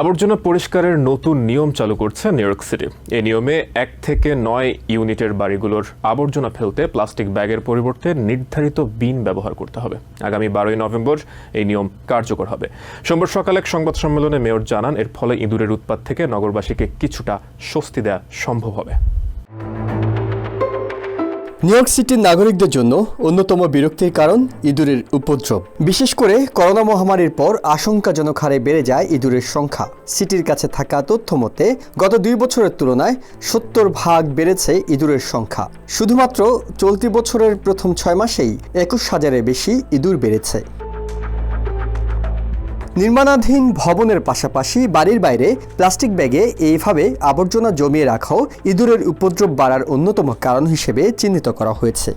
আবর্জনা পরিষ্কারের নতুন নিয়ম চালু করছে নিউ ইয়র্ক সিটি। এই নিয়মে এক থেকে নয় ইউনিটের বাড়িগুলোর আবর্জনা ফেলতে প্লাস্টিক ব্যাগের পরিবর্তে নির্ধারিত বিন ব্যবহার করতে হবে। আগামী বারোই নভেম্বর এই নিয়ম কার্যকর হবে। সোমবার সকালে এক সংবাদ সম্মেলনে মেয়র জানান, এর ফলে ইঁদুরের উৎপাত থেকে নগরবাসীকে কিছুটা স্বস্তি দেওয়া সম্ভব হবে। নিউ ইয়র্ক সিটির নাগরিকদের জন্য অন্যতম বিরক্তির কারণ ইঁদুরের উপদ্রব। বিশেষ করে করোনা মহামারীর পর আশঙ্কাজনক হারে বেড়ে যায় ইঁদুরের সংখ্যা। সিটির কাছে থাকা তথ্য মতে, গত দুই বছরের তুলনায় সত্তর ভাগ বেড়েছে ইঁদুরের সংখ্যা। শুধুমাত্র চলতি বছরের প্রথম ছয় মাসেই একুশ হাজারের বেশি ইঁদুর বেড়েছে। নির্মাণাধীন ভবনের পাশাপাশি বাড়ির বাইরে প্লাস্টিক ব্যাগে এইভাবে আবর্জনা জমিয়ে রাখাও ইঁদুরের উপদ্রব বাড়ার অন্যতম কারণ হিসেবে চিহ্নিত করা হয়েছে।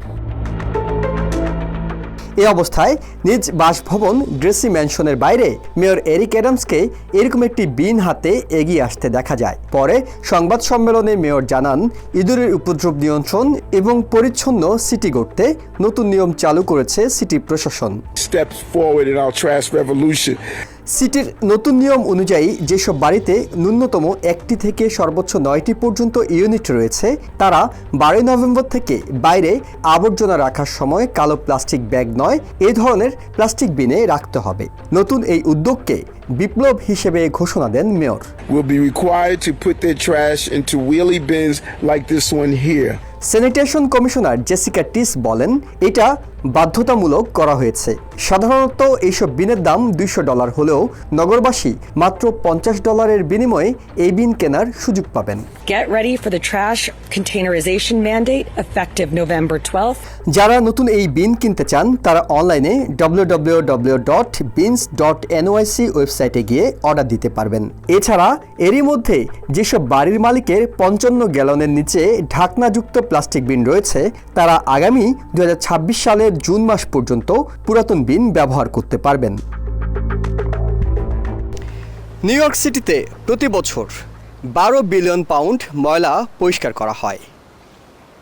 এই অবস্থায় নিজ বাসভবন গ্রেসি ম্যানশনের বাইরে মেয়র এরিক অ্যাডামসকে এরকম একটি বিন হাতে এগিয়ে আসতে দেখা যায়। পরে সংবাদ সম্মেলনে মেয়র জানান, ইঁদুরের উপদ্রব নিয়ন্ত্রণ এবং পরিচ্ছন্ন সিটি গড়তে নতুন নিয়ম চালু করেছে সিটি প্রশাসন। সিটির নতুন নিয়ম অনুযায়ী যেসব বাড়িতে ন্যূনতম একটি থেকে সর্বোচ্চ নয়টি পর্যন্ত ইউনিট রয়েছে তারা বারোই নভেম্বর থেকে বাইরে আবর্জনা রাখার সময় কালো প্লাস্টিক ব্যাগ নয় এ ধরনের প্লাস্টিক বিনে রাখতে হবে নতুন এই উদ্যোগকে বিপ্লব হিসেবে ঘোষণা দেন mayor Will be required to put their trash into wheelie bins like this one here. Sanitation commissioner Jessica Tisch বলেন এটা বাধ্যতামূলক করা হয়েছে। সাধারণত এইসব বিনের দাম দুইশো ডলার হলেও নগরবাসী মাত্র পঞ্চাশ ডলারের বিনিময়ে এই বিন কেনার সুযোগ পাবেন। Get ready for the trash containerization mandate effective November 12th. যারা নতুন এই বিন কিনতে চান তারা অনলাইনে www.bins.nyc ওয়েবসাইটে গিয়ে অর্ডার দিতে পারবেন। এছাড়া এরই মধ্যে যেসব বাড়ির মালিকের পঞ্চান্ন গ্যালনের নিচে ঢাকনাযুক্ত প্লাস্টিক বিন রয়েছে তারা আগামী দুই হাজার ছাব্বিশ সালের জুন মাস পর্যন্ত পুরাতন বিন ব্যবহার করতে পারবেন। নিউ ইয়র্ক সিটিতে প্রতি বছর বারো বিলিয়ন পাউন্ড ময়লা পরিষ্কার করা হয়।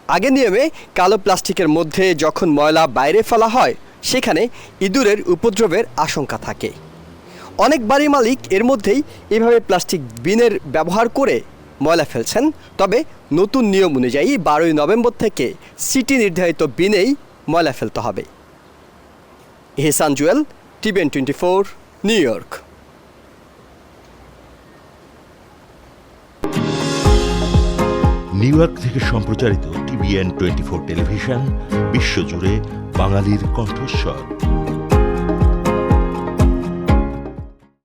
আগে নিয়মে কালো প্লাস্টিকের মধ্যে যখন ময়লা বাইরে ফেলা হয়, সেখানে ইঁদুরের উপদ্রবের আশঙ্কা থাকে। অনেক বাড়ি মালিক এর মধ্যেই এভাবে প্লাস্টিক বিনের ব্যবহার করে ময়লা ফেলছেন। তবে নতুন নিয়ম অনুযায়ী বারোই নভেম্বর থেকে সিটি নির্ধারিত বিনেই ময়লা ফেলতে হবে। Ehsan Jewel TBN twenty four, New York. New York থেকে সম্প্রচারিত টিভিএন টোয়েন্টি ফোর টেলিভিশন, বিশ্বজুড়ে বাঙালির কণ্ঠস্বর।